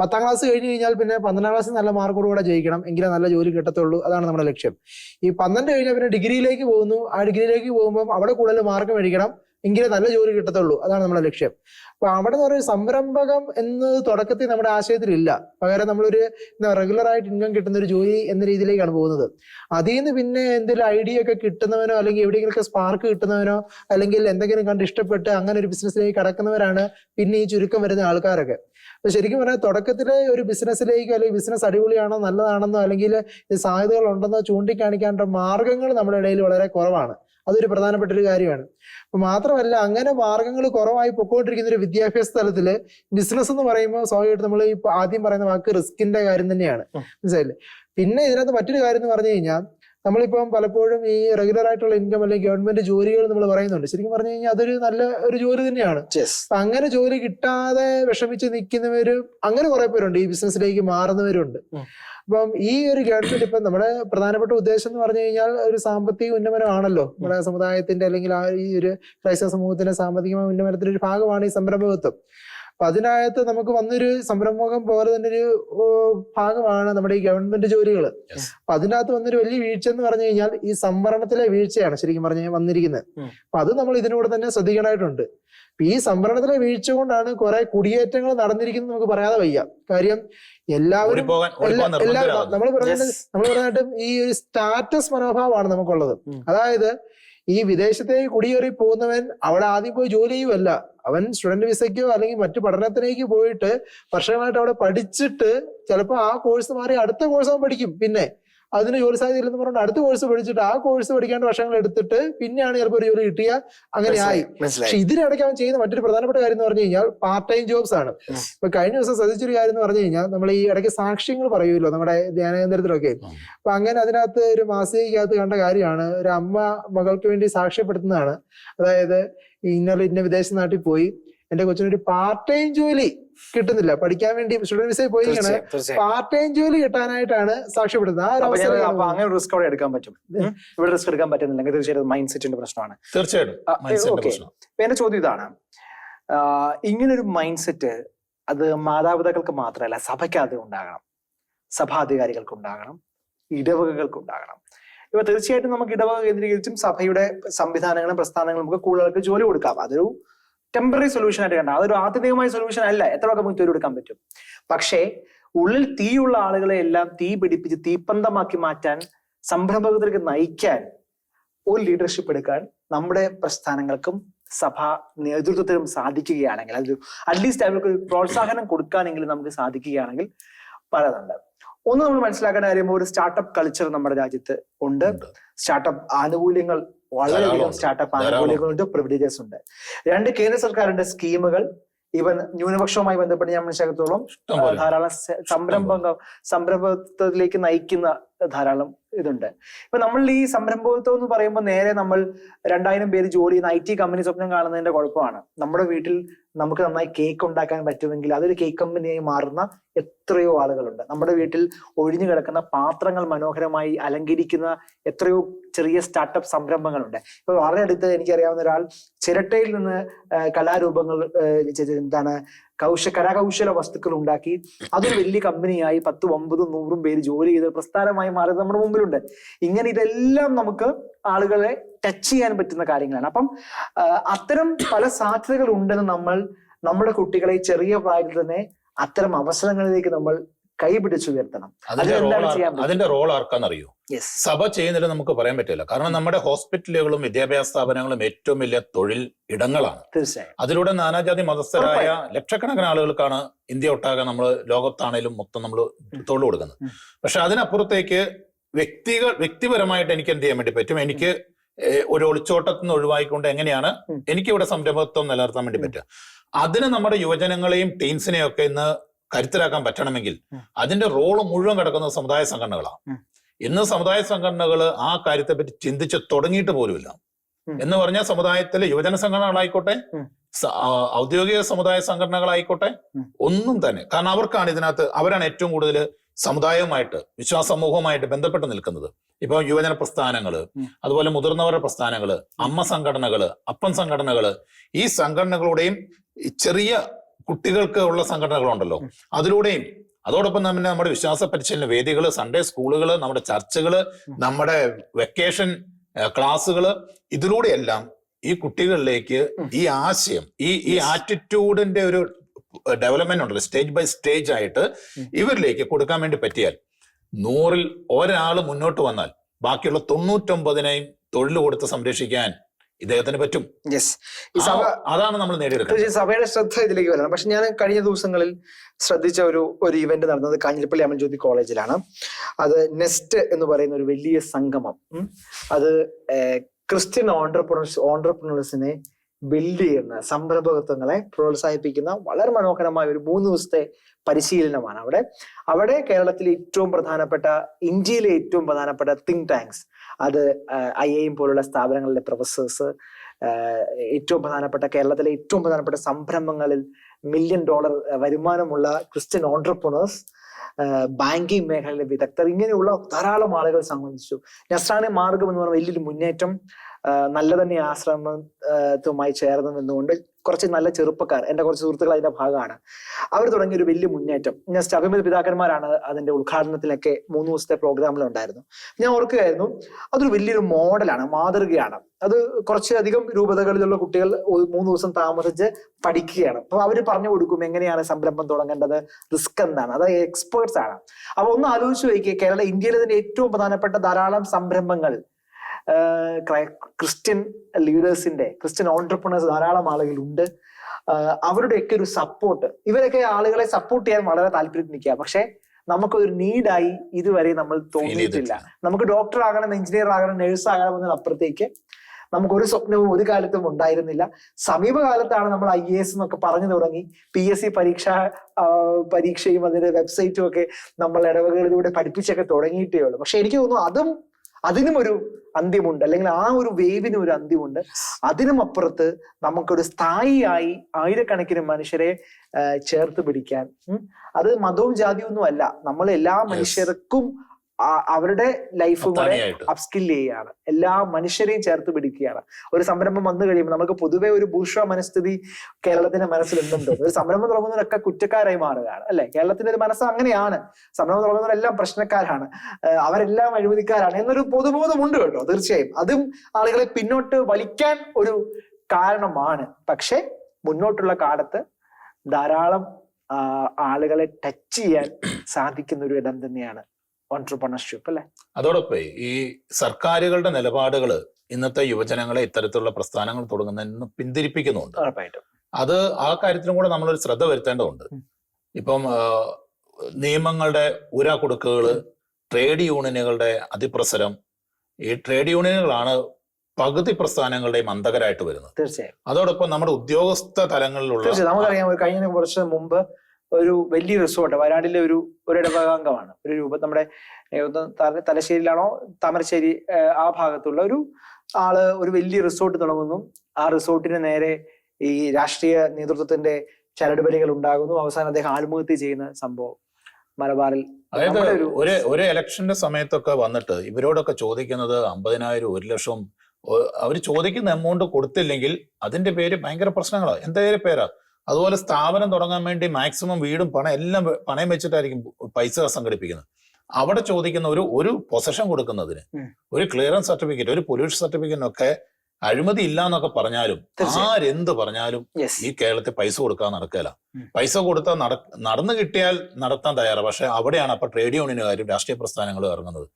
C: പത്താം ക്ലാസ് കഴിഞ്ഞു കഴിഞ്ഞാൽ പിന്നെ പന്ത്രണ്ടാം ക്ലാസ് നല്ല മാർക്കോടുകൂടെ ജയിക്കണം. എങ്കിലേ നല്ല ജോലി കിട്ടത്തുള്ളൂ. അതാണ് നമ്മുടെ ലക്ഷ്യം. ഈ പന്ത്രണ്ട് കഴിഞ്ഞാൽ പിന്നെ ഡിഗ്രിയിലേക്ക് പോകുന്നു. ആ ഡിഗ്രിയിലേക്ക് പോകുമ്പോൾ അവിടെ കൂടുതൽ മാർക്ക് മേടിക്കണം. എങ്കിലേ നല്ല ജോലി കിട്ടത്തുള്ളൂ. അതാണ് നമ്മുടെ ലക്ഷ്യം. അപ്പൊ അവിടെ എന്ന് പറയുന്നത് സംരംഭകം എന്നത് തുടക്കത്തിൽ നമ്മുടെ ആശയത്തിൽ ഇല്ല. പകരം നമ്മളൊരു റെഗുലർ ആയിട്ട് ഇൻകം കിട്ടുന്ന ഒരു ജോലി എന്ന രീതിയിലേക്കാണ് പോകുന്നത്. അതിൽ നിന്ന് പിന്നെ എന്തെങ്കിലും ഐഡിയ ഒക്കെ കിട്ടുന്നവനോ അല്ലെങ്കിൽ എവിടെയെങ്കിലുമൊക്കെ സ്പാർക്ക് കിട്ടുന്നവനോ അല്ലെങ്കിൽ എന്തെങ്കിലും കണ്ട് ഇഷ്ടപ്പെട്ട് അങ്ങനെ ഒരു ബിസിനസ്സിലേക്ക് കടക്കുന്നവരാണ് പിന്നെ ഈ ചുരുക്കം വരുന്ന ആൾക്കാരൊക്കെ. അപ്പൊ ശരിക്കും പറഞ്ഞാൽ തുടക്കത്തിലെ ഒരു ബിസിനസ്സിലേക്ക് അല്ലെങ്കിൽ ബിസിനസ് അടിപൊളിയാണോ നല്ലതാണെന്നോ അല്ലെങ്കിൽ സാധ്യതകൾ ഉണ്ടെന്നോ ചൂണ്ടിക്കാണിക്കാനുള്ള മാർഗങ്ങൾ നമ്മുടെ ഇടയിൽ വളരെ കുറവാണ്. അതൊരു പ്രധാനപ്പെട്ട ഒരു കാര്യമാണ്. അപ്പൊ മാത്രമല്ല അങ്ങനെ മാർഗങ്ങൾ കുറവായി പൊക്കോണ്ടിരിക്കുന്ന ഒരു വിദ്യാഭ്യാസ തലത്തിൽ ബിസിനസ് എന്ന് പറയുമ്പോൾ സ്വാഭാവികമായിട്ട് നമ്മൾ ഇപ്പൊ ആദ്യം പറയുന്ന വാക്ക് റിസ്കിന്റെ കാര്യം തന്നെയാണ്. മനസ്സിലായില്ലേ? പിന്നെ ഇതിനകത്ത് മറ്റൊരു കാര്യം എന്ന് പറഞ്ഞു കഴിഞ്ഞാൽ നമ്മളിപ്പം പലപ്പോഴും ഈ റെഗുലർ ആയിട്ടുള്ള ഇൻകം അല്ലെങ്കിൽ ഗവൺമെന്റ് ജോലികൾ നമ്മൾ പറയുന്നുണ്ട്. ശരിക്കും പറഞ്ഞു കഴിഞ്ഞാൽ അതൊരു നല്ല ഒരു ജോലി തന്നെയാണ്. അങ്ങനെ ജോലി കിട്ടാതെ വിഷമിച്ച് നിൽക്കുന്നവരും അങ്ങനെ കുറെ പേരുണ്ട്. ഈ ബിസിനസ്സിലേക്ക് മാറുന്നവരുണ്ട്. അപ്പം ഈ ഒരു ഗവൺമെന്റ് ഇപ്പം നമ്മുടെ പ്രധാനപ്പെട്ട ഉദ്ദേശം എന്ന് പറഞ്ഞു കഴിഞ്ഞാൽ ഒരു സാമ്പത്തിക ഉന്നമനമാണല്ലോ. നമ്മുടെ സമുദായത്തിന്റെ അല്ലെങ്കിൽ ആ ഈ ഒരു ക്രൈസ്തവ സമൂഹത്തിന്റെ സാമ്പത്തികമായ ഉന്നമനത്തിന്റെ ഒരു ഭാഗമാണ് ഈ സംരംഭകത്വം. അപ്പൊ അതിനകത്ത് നമുക്ക് വന്നൊരു സംരംഭകം പോലെ തന്നെ ഒരു ഭാഗമാണ് നമ്മുടെ ഈ ഗവൺമെന്റ് ജോലികൾ. അപ്പൊ അതിനകത്ത് വന്നൊരു വലിയ വീഴ്ച എന്ന് പറഞ്ഞു കഴിഞ്ഞാൽ ഈ സംവരണത്തിലെ വീഴ്ചയാണ് ശരിക്കും പറഞ്ഞു വന്നിരിക്കുന്നത്. അപ്പൊ അത് നമ്മൾ ഇതിനൂടെ തന്നെ ശ്രദ്ധിക്കണമായിട്ടുണ്ട് ഈ സംവരണത്തിലെ വീഴ്ച കൊണ്ടാണ് കുറെ കുടിയേറ്റങ്ങൾ നടന്നിരിക്കുന്നത് നമുക്ക് പറയാതെ വയ്യ. കാര്യം എല്ലാവരും
B: എല്ലാവരും
C: നമ്മൾ
A: പറഞ്ഞ
C: നമ്മൾ പറഞ്ഞിട്ടും ഈ ഒരു സ്റ്റാറ്റസ് മനോഭാവമാണ് നമുക്കുള്ളത്. അതായത് ഈ വിദേശത്തേക്ക് കുടിയേറി പോകുന്നവൻ അവിടെ ആദ്യം പോയി ജോലി ചെയ്യുമല്ല അവൻ സ്റ്റുഡന്റ് വിസയ്ക്കോ അല്ലെങ്കിൽ മറ്റു പഠനത്തിലേക്ക് പോയിട്ട് വർഷങ്ങളായിട്ട് അവിടെ പഠിച്ചിട്ട് ചിലപ്പോൾ ആ കോഴ്സ് മാറി അടുത്ത കോഴ്സ് അവൻ പഠിക്കും. പിന്നെ അതിന് ജോലി സാധ്യത ഇല്ലെന്ന് പറഞ്ഞുകൊണ്ട് അടുത്ത കോഴ്സ് പഠിച്ചിട്ട് ആ കോഴ്സ് പഠിക്കേണ്ട വർഷങ്ങൾ എടുത്തിട്ട് പിന്നെയാണ് ചിലപ്പോൾ ഒരു ജോലി കിട്ടിയ അങ്ങനെ ആയി. പക്ഷെ ഇതിനിടയ്ക്ക് അവൻ ചെയ്യുന്ന മറ്റൊരു പ്രധാനപ്പെട്ട കാര്യം എന്ന് പറഞ്ഞു കഴിഞ്ഞാൽ പാർട്ട് ടൈം ജോബ്സ് ആണ്. ഇപ്പൊ കഴിഞ്ഞ ദിവസം ശ്രദ്ധിച്ചൊരു കാര്യം എന്ന് പറഞ്ഞു കഴിഞ്ഞാൽ നമ്മൾ ഈ ഇടയ്ക്ക് സാക്ഷ്യങ്ങൾ പറയുമല്ലോ നമ്മുടെ ധ്യാനകേന്ദ്രത്തിലൊക്കെ. അപ്പൊ അങ്ങനെ അതിനകത്ത് ഒരു മാസികയ്ക്കകത്ത് കണ്ട കാര്യമാണ്. ഒരു അമ്മ മകൾക്ക് വേണ്ടി സാക്ഷ്യപ്പെടുത്തുന്നതാണ്. അതായത് ഇന്നലെ ഇന്ന വിദേശ നാട്ടിൽ പോയി. എന്റെ കൊച്ചിനൊരു പാർട്ട് ടൈം ജോലി കിട്ടുന്നില്ല. പഠിക്കാൻ വേണ്ടി സ്റ്റുഡന്റ് വിസയിൽ പോയി
A: തീർച്ചയായും തീർച്ചയായും.
C: പാർട്ട് ടൈം ജോലി കിട്ടാനായിട്ടാണ് സാക്ഷ്യപ്പെടുന്നത്. ഒരു
A: അങ്ങനെ റിസ്ക് അവിടെ എടുക്കാൻ പറ്റും. ഇവിടെ റിസ്ക് എടുക്കാൻ പറ്റുന്നില്ലെങ്കിൽ തീർച്ചയായിട്ടും മൈൻഡ് സെറ്റിന്റെ പ്രശ്നമാണ്.
B: തീർച്ചയായിട്ടും.
A: എന്റെ ചോദ്യം ഇതാണ്. ഇങ്ങനൊരു മൈൻഡ് സെറ്റ് അത് മാതാപിതാക്കൾക്ക് മാത്രമല്ല സഭയ്ക്കകത്ത് ഉണ്ടാകണം. സഭാധികാരികൾക്ക് ഉണ്ടാകണം ഇടവകകൾക്ക് ഉണ്ടാകണം ഇപ്പൊ തീർച്ചയായിട്ടും നമുക്ക് ഇടവക കേന്ദ്രീകരിച്ചും സഭയുടെ സംവിധാനങ്ങളും പ്രസ്ഥാനങ്ങളും നമുക്ക് കൂടുതൽ ജോലി കൊടുക്കാം. അതൊരു ടെമ്പററി സൊല്യൂഷൻ ആയിട്ട് കണ്ട. അതൊരു ആത്യന്തികമായ സൊല്യൂഷൻ അല്ല. എത്ര നമുക്ക് തീരെടുക്കാൻ കൊടുക്കാൻ പറ്റും? പക്ഷേ ഉള്ളിൽ തീയുള്ള ആളുകളെ എല്ലാം തീ പിടിപ്പിച്ച് തീപ്പന്തമാക്കി മാറ്റാൻ സംരംഭകത്തിലേക്ക് നയിക്കാൻ ഒരു ലീഡർഷിപ്പ് എടുക്കാൻ നമ്മുടെ പ്രസ്ഥാനങ്ങൾക്കും സഭ നേതൃത്വത്തിനും സാധിക്കുകയാണെങ്കിൽ അത് അറ്റ്ലീസ്റ്റ് അവർക്ക് പ്രോത്സാഹനം കൊടുക്കാനെങ്കിലും നമുക്ക് സാധിക്കുകയാണെങ്കിൽ പലതുണ്ട്. ഒന്ന് നമ്മൾ മനസ്സിലാക്കേണ്ട കാര്യം ഒരു സ്റ്റാർട്ടപ്പ് കൾച്ചർ നമ്മുടെ രാജ്യത്ത് ഉണ്ട്. സ്റ്റാർട്ടപ്പ് ആനുകൂല്യങ്ങൾ വളരെയധികം. സ്റ്റാർട്ടപ്പ്. ആനുകൂല്യങ്ങളുണ്ട് പ്രിവിലേജസ് ഉണ്ട് രണ്ട് കേന്ദ്ര സർക്കാരിന്റെ സ്കീമുകൾ ഇവൻ ന്യൂനപക്ഷവുമായി ബന്ധപ്പെട്ട് ഞാൻ മനസ്സിലാക്കത്തോളം ധാരാളം സംരംഭങ്ങൾ സംരംഭം സംരംഭത്വത്തിലേക്ക് നയിക്കുന്ന ധാരാളം ഇതുണ്ട് ഇപ്പൊ നമ്മൾ ഈ സംരംഭത്വം എന്ന് പറയുമ്പോൾ നേരെ നമ്മൾ രണ്ടായിരം പേര് ജോലി ചെയ്യുന്ന ഐ ടി കമ്പനി സ്വപ്നം കാണുന്നതിന്റെ കുഴപ്പമാണ് നമ്മുടെ വീട്ടിൽ നമുക്ക് നന്നായി കേക്ക് ഉണ്ടാക്കാൻ പറ്റുമെങ്കിൽ അതൊരു കേക്ക് കമ്പനിയായി മാറുന്ന എത്രയോ ആളുകളുണ്ട്. നമ്മുടെ വീട്ടിൽ ഒഴിഞ്ഞു കിടക്കുന്ന പാത്രങ്ങൾ മനോഹരമായി അലങ്കരിക്കുന്ന എത്രയോ ചെറിയ സ്റ്റാർട്ടപ്പ് സംരംഭങ്ങളുണ്ട്. ഇപ്പൊ വളരെ അടുത്ത് എനിക്കറിയാവുന്ന ഒരാൾ ചിരട്ടയിൽ നിന്ന് കലാരൂപങ്ങൾ എന്താണ് കൗശ കരകൗശല വസ്തുക്കൾ ഉണ്ടാക്കി അതൊരു വലിയ കമ്പനിയായി പത്തും ഒമ്പതും നൂറും പേര് ജോലി ചെയ്ത് പ്രസ്ഥാനമായി മാറിയത് നമ്മുടെ മുമ്പിലുണ്ട്. ഇങ്ങനെ ഇതെല്ലാം നമുക്ക് ആളുകളെ ടച്ച് ചെയ്യാൻ പറ്റുന്ന കാര്യങ്ങളാണ്. അപ്പം അത്തരം പല സാധ്യതകൾ ഉണ്ടെന്ന് നമ്മൾ നമ്മുടെ കുട്ടികളെ ചെറിയ പ്രായത്തിൽ തന്നെ അത്തരം അവസരങ്ങളിലേക്ക് നമ്മൾ കൈപിടിച്ചുയർത്തണം
B: അതിന്റെ റോൾ ആർക്കാന്നറിയോ? സഭ ചെയ്യുന്നില്ല നമുക്ക് പറയാൻ പറ്റില്ല. കാരണം നമ്മുടെ ഹോസ്പിറ്റലുകളും വിദ്യാഭ്യാസ സ്ഥാപനങ്ങളും ഏറ്റവും വലിയ തൊഴിൽ ഇടങ്ങളാണ്.
A: തീർച്ചയായും.
B: അതിലൂടെ നാനാജാതി മതസ്ഥരായ ലക്ഷക്കണക്കിന് ആളുകൾക്കാണ് ഇന്ത്യ ഒട്ടാകെ നമ്മൾ ലോകത്താണേലും മൊത്തം നമ്മൾ തൊഴിൽ കൊടുക്കുന്നത്. പക്ഷെ അതിനപ്പുറത്തേക്ക് വ്യക്തികൾ വ്യക്തിപരമായിട്ട് എനിക്ക് എന്ത് ചെയ്യാൻ വേണ്ടി പറ്റും? എനിക്ക് ഒരു ഒളിച്ചോട്ടത്തിൽ നിന്ന് ഒഴിവാക്കിക്കൊണ്ട് എങ്ങനെയാണ്. എനിക്ക് ഇവിടെ സംരംഭത്വം നിലനിർത്താൻ വേണ്ടി. പറ്റുക? അതിന് നമ്മുടെ യുവജനങ്ങളെയും ടീംസിനെയും ഒക്കെ ഇന്ന് കരുത്തരാക്കാൻ പറ്റണമെങ്കിൽ അതിന്റെ റോൾ മുഴുവൻ കിടക്കുന്നത് സമുദായ സംഘടനകളാണ്. ഇന്ന് സമുദായ സംഘടനകൾ ആ കാര്യത്തെ പറ്റി ചിന്തിച്ച് തുടങ്ങിയിട്ട് പോലുമില്ല. എന്ന് പറഞ്ഞാൽ സമുദായത്തിലെ യുവജന സംഘടനകളായിക്കോട്ടെ ഔദ്യോഗിക സമുദായ സംഘടനകളായിക്കോട്ടെ ഒന്നും തന്നെ. കാരണം അവർക്കാണ് ഇതിനകത്ത് അവരാണ് ഏറ്റവും കൂടുതൽ സമുദായവുമായിട്ട് വിശ്വാസ സമൂഹവുമായിട്ട് ബന്ധപ്പെട്ട് നിൽക്കുന്നത്. ഇപ്പൊ യുവജന
A: പ്രസ്ഥാനങ്ങൾ
B: അതുപോലെ മുതിർന്നവരുടെ പ്രസ്ഥാനങ്ങൾ അമ്മ സംഘടനകൾ അപ്പൻ സംഘടനകൾ ഈ സംഘടനകളുടെയും ചെറിയ കുട്ടികൾക്ക് ഉള്ള സംഘടനകളുണ്ടല്ലോ. അതിലൂടെയും അതോടൊപ്പം തന്നെ നമ്മുടെ വിശ്വാസ പരിശീലന വേദികൾ സൺഡേ സ്കൂളുകൾ നമ്മുടെ
A: ചർച്ചകൾ
B: നമ്മുടെ വെക്കേഷൻ ക്ലാസ്സുകൾ ഇതിലൂടെയെല്ലാം ഈ കുട്ടികളിലേക്ക് ഈ ആശയം ഈ ഈ ആറ്റിറ്റ്യൂഡിന്റെ ഒരു ഡെവലപ്മെന്റ് ഉണ്ടല്ലോ. സ്റ്റേജ് ബൈ സ്റ്റേജ് ആയിട്ട് ഇവരിലേക്ക് കൊടുക്കാൻ വേണ്ടി പറ്റിയാൽ നൂറിൽ ഒരാൾ മുന്നോട്ട് വന്നാൽ ബാക്കിയുള്ള തൊണ്ണൂറ്റൊമ്പതിനെയും തൊഴിൽ കൊടുത്ത് സംരക്ഷിക്കാൻ ഇദ്ദേഹത്തിന് പറ്റും.
A: യെസ് ഈ സഭ
B: അതാണ് നമ്മൾ നേടിയെടുക്കുന്നത്
A: സഭയുടെ ശ്രദ്ധ ഇതിലേക്ക് വരണം. പക്ഷെ ഞാൻ കഴിഞ്ഞ ദിവസങ്ങളിൽ ശ്രദ്ധിച്ച ഒരു ഒരു ഇവന്റ് നടന്നത് കാഞ്ഞിരപ്പള്ളി അമൽജ്യോതി കോളേജിലാണ്. അത് നെസ്റ്റ് എന്ന് പറയുന്ന ഒരു വലിയ സംഗമം. അത് ക്രിസ്ത്യൻ ഓണ്ടർപ്രണേഴ്സ് ഓണ്ടർപ്രണേഴ്സിനെ ബിൽഡ് ചെയ്യുന്ന സംരംഭകത്വങ്ങളെ പ്രോത്സാഹിപ്പിക്കുന്ന വളരെ മനോഹരമായ ഒരു മൂന്ന് ദിവസത്തെ പരിശീലനമാണ് അവിടെ. അവിടെ കേരളത്തിലെ ഏറ്റവും പ്രധാനപ്പെട്ട ഇന്ത്യയിലെ ഏറ്റവും പ്രധാനപ്പെട്ട തിങ്ക് ടാങ്ക്സ് അത് ഐ എം പോലുള്ള സ്ഥാപനങ്ങളിലെ പ്രൊഫസേഴ്സ് ഏറ്റവും പ്രധാനപ്പെട്ട കേരളത്തിലെ ഏറ്റവും പ്രധാനപ്പെട്ട സംരംഭങ്ങളിൽ മില്യൺ ഡോളർ വരുമാനമുള്ള ക്രിസ്ത്യൻ ഓണ്ടർപ്രണേഴ്സ് ബാങ്കിങ് മേഖലയിലെ വിദഗ്ധർ ഇങ്ങനെയുള്ള ധാരാളം ആളുകൾ സംബന്ധിച്ചു. നസ്രാണി മാർഗം എന്ന് പറഞ്ഞ വലിയൊരു മുന്നേറ്റം നല്ല തന്നെ ആശ്രമത്തുമായി ചേർന്ന് നിന്നുകൊണ്ട് കുറച്ച് നല്ല ചെറുപ്പക്കാർ എന്റെ കുറച്ച് സുഹൃത്തുക്കൾ അതിന്റെ ഭാഗമാണ്. അവർ തുടങ്ങിയ ഒരു വലിയ മുന്നേറ്റം. ഞാൻ അഭിമത പിതാക്കന്മാരാണ് അതിന്റെ ഉദ്ഘാടനത്തിലൊക്കെ മൂന്ന് ദിവസത്തെ പ്രോഗ്രാമിൽ ഉണ്ടായിരുന്നു ഞാൻ ഓർക്കുകയായിരുന്നു അതൊരു വലിയൊരു മോഡലാണ് മാതൃകയാണ്. അത് കുറച്ചധികം രൂപതകളിലുള്ള കുട്ടികൾ മൂന്ന് ദിവസം താമസിച്ച് പഠിക്കുകയാണ്. അപ്പൊ അവർ പറഞ്ഞു കൊടുക്കും എങ്ങനെയാണ് സംരംഭം തുടങ്ങേണ്ടത്? റിസ്ക് എന്താണ്? അത് എക്സ്പേർട്സ് ആണ്. അപ്പൊ ഒന്ന് ആലോചിച്ച് നോക്കിയേ കേരള ഇന്ത്യയിലെ തന്നെ ഏറ്റവും പ്രധാനപ്പെട്ട ധാരാളം സംരംഭങ്ങൾ ക്രിസ്ത്യൻ ലീഡേഴ്സിന്റെ ക്രിസ്ത്യൻ ഓണ്ടർപ്രണേഴ്സ് ധാരാളം ആളുകളുണ്ട്. അവരുടെയൊക്കെ ഒരു സപ്പോർട്ട് ഇവരൊക്കെ ആളുകളെ സപ്പോർട്ട് ചെയ്യാൻ വളരെ താല്പര്യം നിൽക്കുക. പക്ഷേ നമുക്കൊരു നീഡായി ഇതുവരെ നമ്മൾ തോന്നിയിട്ടില്ല. നമുക്ക് ഡോക്ടർ ആകണം എഞ്ചിനീയർ ആകണം നേഴ്സ് ആകണം എന്നതിനപ്പുറത്തേക്ക് നമുക്കൊരു സ്വപ്നവും ഒരു കാലത്തും ഉണ്ടായിരുന്നില്ല. സമീപകാലത്താണ് നമ്മൾ ഐ എ എസ് എന്നൊക്കെ പറഞ്ഞു തുടങ്ങി. പി എസ് സി പരീക്ഷ പരീക്ഷയും അതിന്റെ വെബ്സൈറ്റും ഒക്കെ നമ്മൾ ഇടവകളിലൂടെ പഠിപ്പിച്ചൊക്കെ തുടങ്ങിയിട്ടേ ഉള്ളൂ. പക്ഷെ എനിക്ക് തോന്നുന്നു അതും അതിനും ഒരു അന്ത്യമുണ്ട്. അല്ലെങ്കിൽ ആ ഒരു വേവിനും ഒരു അന്ത്യമുണ്ട്. അതിനും അപ്പുറത്ത് നമുക്കൊരു സ്ഥായിയായി ആയിരക്കണക്കിന് മനുഷ്യരെ ചേർത്ത് പിടിക്കാൻ. അത് മതവും ജാതിയൊന്നും അല്ല. നമ്മൾ എല്ലാ മനുഷ്യർക്കും അവരുടെ ലൈഫ് കൂടെ അപ്സ്കിൽ ചെയ്യുകയാണ്. എല്ലാ മനുഷ്യരെയും ചേർത്ത് പിടിക്കുകയാണ്. ഒരു സംരംഭം വന്നു കഴിയുമ്പോൾ നമുക്ക് പൊതുവെ ഒരു ബൂർഷ മനസ്ഥിതി കേരളത്തിന്റെ മനസ്സിൽ തോന്നുന്നു ഒരു സംരംഭം തുടങ്ങുന്നവരൊക്കെ കുറ്റക്കാരായി മാറുകയാണ് അല്ലെ? കേരളത്തിന്റെ ഒരു മനസ്സ് അങ്ങനെയാണ്. സംരംഭം തുടങ്ങുന്നവരെല്ലാം പ്രശ്നക്കാരാണ്. അവരെല്ലാം അഴിമതിക്കാരാണ് എന്നൊരു പൊതുബോധമുണ്ട് കേട്ടോ തീർച്ചയായും. അതും ആളുകളെ പിന്നോട്ട് വലിക്കാൻ ഒരു കാരണമാണ്. പക്ഷെ മുന്നോട്ടുള്ള കാലത്ത് ധാരാളം ആളുകളെ ടച്ച് ചെയ്യാൻ സാധിക്കുന്ന ഒരു ഇടം തന്നെയാണ് ഓൺട്രപ്രണർഷിപ്പ് അല്ലെ?
B: അതോടൊപ്പം ഈ സർക്കാരുകളുടെ നിലപാടുകൾ ഇന്നത്തെ യുവജനങ്ങളെ ഇത്തരത്തിലുള്ള പ്രസ്ഥാനങ്ങൾ തുടങ്ങുന്നതിന് പിന്തിരിപ്പിക്കുന്നുണ്ട്.
A: ഉറപ്പായിട്ടും.
B: അത് ആ കാര്യത്തിലും കൂടെ നമ്മളൊരു ശ്രദ്ധ വരുത്തേണ്ടതുണ്ട്. ഇപ്പം നിയമങ്ങളുടെ നിയമങ്ങളുടെ കൊടുക്കുകൾ ട്രേഡ് യൂണിയനുകളുടെ അതിപ്രസരം ഈ ട്രേഡ് യൂണിയനുകളാണ് പകുതി പ്രസ്ഥാനങ്ങളുടെയും അന്തകരായിട്ട് വരുന്നത്.
A: തീർച്ചയായും.
B: അതോടൊപ്പം നമ്മുടെ ഉദ്യോഗസ്ഥ തലങ്ങളിലുള്ള
A: നമുക്കറിയാം കഴിഞ്ഞ കുറച്ച് മുമ്പ് ഒരു വലിയ റിസോർട്ട് വയനാട്ടിലെ ഒരു ഒരു ഇടവകാംഗമാണ്. ഒരു രൂപ നമ്മുടെ തലശ്ശേരിയിലാണോ താമരശ്ശേരി ആ ഭാഗത്തുള്ള ഒരു ആൾ ഒരു വലിയ റിസോർട്ട് തുടങ്ങുന്നു. ആ റിസോർട്ടിന് നേരെ ഈ രാഷ്ട്രീയ നേതൃത്വത്തിന്റെ ചരടുപലികൾ ഉണ്ടാകുന്നു. അവസാനം അദ്ദേഹം ആത്മഹത്യ ചെയ്യുന്ന സംഭവം മലബാറിൽ.
B: അതായത്
A: ഒരു
B: ഒരു ഇലക്ഷന്റെ സമയത്തൊക്കെ വന്നിട്ട് ഇവരോടൊക്കെ ചോദിക്കുന്നത് അമ്പതിനായിരം ഒരു ലക്ഷം അവർ ചോദിക്കുന്ന എമൗണ്ട് കൊടുത്തില്ലെങ്കിൽ അതിന്റെ പേര് ഭയങ്കര പ്രശ്നങ്ങളാണ് എന്തായാലും പേരാ? അതുപോലെ സ്ഥാപനം തുടങ്ങാൻ വേണ്ടി മാക്സിമം വീടും പണം എല്ലാം പണയം വെച്ചിട്ടായിരിക്കും പൈസ സംഘടിപ്പിക്കുന്നത്. അവിടെ ചോദിക്കുന്ന ഒരു ഒരു പൊസഷൻ കൊടുക്കുന്നതിന് ഒരു ക്ലിയറൻസ് സർട്ടിഫിക്കറ്റ് ഒരു പൊല്യൂഷൻ സർട്ടിഫിക്കറ്റിനൊക്കെ അഴിമതി ഇല്ല എന്നൊക്കെ പറഞ്ഞാലും. ആരെന്ത് പറഞ്ഞാലും ഈ കേരളത്തിൽ പൈസ കൊടുക്കാൻ നടക്കില്ല പൈസ കൊടുത്താൽ നട നടന്നു കിട്ടിയാൽ നടത്താൻ തയ്യാറാണ് പക്ഷെ അവിടെയാണ് അപ്പൊ ട്രേഡ് യൂണിയനുകാരും രാഷ്ട്രീയ പ്രസ്ഥാനങ്ങളും ഇറങ്ങുന്നത്.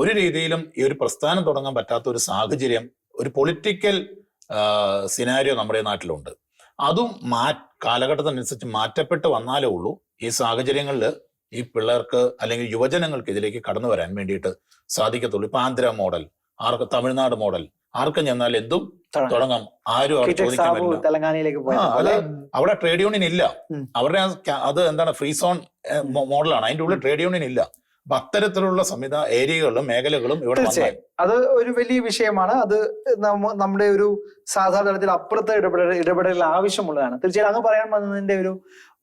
B: ഒരു രീതിയിലും ഈ ഒരു പ്രസ്ഥാനം തുടങ്ങാൻ പറ്റാത്ത ഒരു സാഹചര്യം ഒരു പൊളിറ്റിക്കൽ സിനാരിയോ നമ്മുടെ നാട്ടിലുണ്ട്. അതും മാ കാലഘട്ടത്തിനനുസരിച്ച് മാറ്റപ്പെട്ട് വന്നാലേ ഉള്ളൂ. ഈ സാഹചര്യങ്ങളിൽ ഈ പിള്ളേർക്ക് അല്ലെങ്കിൽ യുവജനങ്ങൾക്ക് ഇതിലേക്ക് കടന്നു വരാൻ വേണ്ടിയിട്ട് സാധിക്കത്തുള്ളൂ. ഇപ്പൊ ആന്ധ്ര മോഡൽ ആർക്ക് തമിഴ്നാട് മോഡൽ ആർക്കും ചെന്നാൽ എന്തും തുടങ്ങാം. ആരും അവിടെ ചോദിക്കാൻ പറ്റില്ല അത്. അവിടെ ട്രേഡ് യൂണിയൻ ഇല്ല. അവരുടെ അത് എന്താണ് ഫ്രീ സോൺ മോഡലാണ്. അതിന്റെ ഉള്ളിൽ ട്രേഡ് യൂണിയൻ ഇല്ല. അപ്പൊ അത്തരത്തിലുള്ള സംവിധാന ഏരിയകളും മേഖലകളും ഇവിടെ
A: തീർച്ചയായും. അത് ഒരു വലിയ വിഷയമാണ്. അത് നമ്മുടെ ഒരു സാധാരണ തലത്തിൽ അപ്പുറത്തെ ഇടപെടൽ ഇടപെടൽ ആവശ്യമുള്ളതാണ്. തീർച്ചയായും അങ്ങ് പറയാൻ വന്നതിന്റെ ഒരു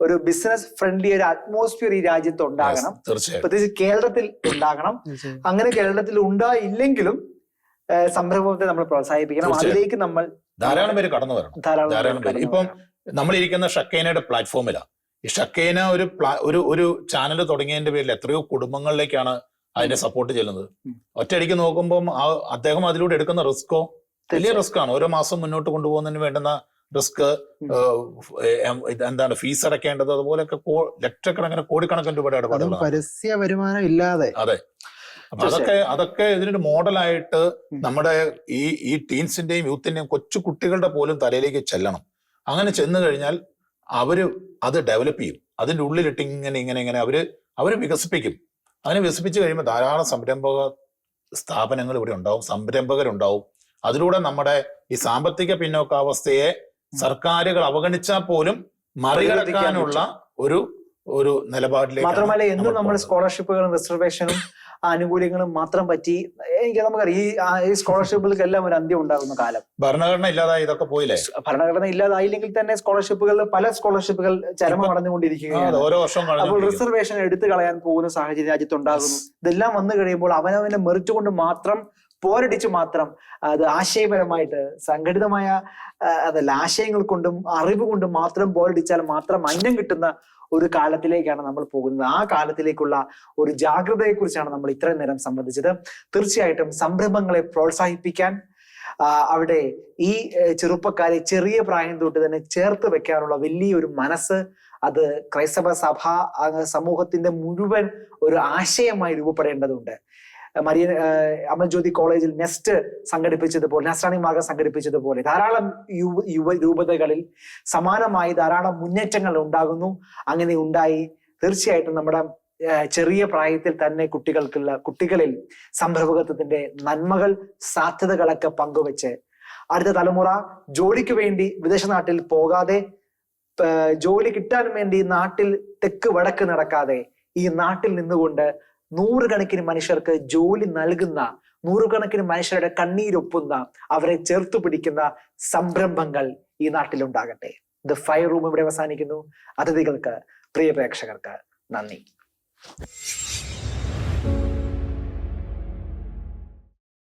A: ഒരു ബിസിനസ് ഫ്രണ്ട്ലി ഒരു അറ്റ്മോസ്ഫിയർ ഈ രാജ്യത്ത് ഉണ്ടാകണം.
B: തീർച്ചയായും.
A: പ്രത്യേകിച്ച് കേരളത്തിൽ ഉണ്ടാകണം. അങ്ങനെ കേരളത്തിൽ ഉണ്ടായില്ലെങ്കിലും സംരംഭത്തെ നമ്മൾ പ്രോത്സാഹിപ്പിക്കണം. അതിലേക്ക് നമ്മൾ
B: ധാരാളം പേര് കടന്നു വരണം.
A: ധാരാളം
B: പേര്. ഇപ്പം
A: നമ്മളിരിക്കുന്ന
B: നമ്മൾ ഇരിക്കുന്ന ഷക്കൈനയുടെ പ്ലാറ്റ്ഫോമിലാണ് ഈ ഷക്കേന ഒരു പ്ലാ- ഒരു ഒരു ചാനൽ തുടങ്ങിയതിന്റെ പേരിൽ എത്രയോ കുടുംബങ്ങളിലേക്കാണ് അതിന്റെ സപ്പോർട്ട് ചെല്ലുന്നത്. ഒറ്റയടിക്ക് നോക്കുമ്പോൾ ആ അദ്ദേഹം അതിലൂടെ എടുക്കുന്ന റിസ്കോ വലിയ
A: റിസ്ക്കാണ്.
B: റിസ്ക് ആണ് ഓരോ മാസം മുന്നോട്ട് കൊണ്ടുപോകുന്നതിന് വേണ്ടുന്ന റിസ്ക് എന്താണ് ഫീസ് അടക്കേണ്ടത്? അതുപോലെയൊക്കെ ലക്ഷക്കണക്കിന് കോടിക്കണക്കിന് രൂപയുടെ
C: അതും
B: ഇടപാടുകളാണ്.
C: പരസ്യ വരുമാനം ഇല്ലാതെ.
B: അതെ. അപ്പൊ അതൊക്കെ അതൊക്കെ ഇതിനൊരു മോഡലായിട്ട്. നമ്മുടെ ഈ ഈ ടീൻസിന്റെയും യൂത്തിന്റെയും കൊച്ചു കുട്ടികളുടെ പോലും തലയിലേക്ക് ചെല്ലണം. അങ്ങനെ ചെന്നു കഴിഞ്ഞാൽ അവർ അത് ഡെവലപ്പ് ചെയ്യും. അതിന്റെ ഉള്ളിലിട്ട് ഇങ്ങനെ ഇങ്ങനെ ഇങ്ങനെ അവർ അവർ വികസിപ്പിക്കും. അങ്ങനെ വികസിപ്പിച്ച് കഴിയുമ്പോൾ ധാരാളം സംരംഭക സ്ഥാപനങ്ങൾ ഇവിടെ ഉണ്ടാവും സംരംഭകരുണ്ടാവും. അതിലൂടെ നമ്മുടെ ഈ സാമ്പത്തിക പിന്നോക്കാവസ്ഥയെ സർക്കാരുകൾ അവഗണിച്ചാൽ പോലും മറികടക്കാനുള്ള ഒരു ഒരു നിലപാടിലേക്ക്
A: മാത്രമല്ല എന്നും നമ്മൾ സ്കോളർഷിപ്പുകളും റിസർവേഷനും ആനുകൂല്യങ്ങളും മാത്രം പറ്റി. എനിക്ക് നമുക്കറിയാം ഈ സ്കോളർഷിപ്പുകൾക്ക് എല്ലാം സ്കോളർഷിപ്പുകൾക്കെല്ലാം ഒരു അന്ത്യം ഉണ്ടാകുന്ന കാലം.
B: ഭരണഘടന ഇല്ലാതായി ഇതൊക്കെ പോയില്ലേ?
A: ഭരണഘടന ഇല്ലാതായില്ലെങ്കിൽ തന്നെ സ്കോളർഷിപ്പുകൾ പല സ്കോളർഷിപ്പുകൾ ചരമം അടഞ്ഞുകൊണ്ടിരിക്കുകയാണ്.
B: ഓരോ വർഷം
A: അപ്പോൾ റിസർവേഷൻ എടുത്തു കളയാൻ പോകുന്ന സാഹചര്യം രാജ്യത്തുണ്ടാകുന്നു. ഇതെല്ലാം വന്നു കഴിയുമ്പോൾ അവനവന്റെ മെറിറ്റ് കൊണ്ട് മാത്രം പോരടിച്ച് മാത്രം അത് ആശയപരമായിട്ട് സംഘടിതമായ അതല്ല ആശയങ്ങൾ കൊണ്ടും അറിവ് കൊണ്ടും മാത്രം പോരടിച്ചാൽ മാത്രം അന്നം കിട്ടുന്ന ഒരു കാലത്തിലേക്കാണ് നമ്മൾ പോകുന്നത്. ആ കാലത്തിലേക്കുള്ള ഒരു ജാഗ്രതയെ കുറിച്ചാണ് നമ്മൾ ഇത്രയും നേരം സംബന്ധിച്ചത് തീർച്ചയായിട്ടും സംരംഭങ്ങളെ പ്രോത്സാഹിപ്പിക്കാൻ അവിടെ ഈ ചെറുപ്പക്കാരെ ചെറിയ പ്രായം തൊട്ട് തന്നെ ചേർത്ത് വെക്കാനുള്ള വലിയൊരു മനസ്സ് അത് ക്രൈസ്തവ സഭ സമൂഹത്തിന്റെ മുഴുവൻ ഒരു ആശയമായി രൂപപ്പെടേണ്ടതുണ്ട്. മരിയൻ അമൽജ്യോതി കോളേജിൽ നെസ്റ്റ് സംഘടിപ്പിച്ചതുപോലെ നസ്രാണി മാർഗം സംഘടിപ്പിച്ചതുപോലെ ധാരാളം യുവ യുവ രൂപതകളിൽ സമാനമായി ധാരാളം മുന്നേറ്റങ്ങൾ ഉണ്ടാകുന്നു. അങ്ങനെ ഉണ്ടായി. തീർച്ചയായിട്ടും നമ്മുടെ ചെറിയ പ്രായത്തിൽ തന്നെ കുട്ടികൾക്കുള്ള കുട്ടികളിൽ സംരംഭകത്വത്തിന്റെ നന്മകൾ സാധ്യതകളൊക്കെ പങ്കുവെച്ച് അടുത്ത തലമുറ ജോലിക്ക് വേണ്ടി വിദേശ നാട്ടിൽ പോകാതെ ജോലി കിട്ടാൻ വേണ്ടി നാട്ടിൽ തെക്ക് വടക്ക് നടക്കാതെ ഈ നാട്ടിൽ നിന്നുകൊണ്ട് നൂറുകണക്കിന് മനുഷ്യർക്ക് ജോലി നൽകുന്ന നൂറുകണക്കിന് മനുഷ്യരുടെ കണ്ണീരൊപ്പുന്ന അവരെ ചേർത്തു പിടിക്കുന്ന സംരംഭങ്ങൾ ഈ നാട്ടിലുണ്ടാകട്ടെ. ദ ഫയർ റൂം ഇവിടെ അവസാനിക്കുന്നു. അതിഥികൾക്ക് പ്രിയ പ്രേക്ഷകർക്ക് നന്ദി.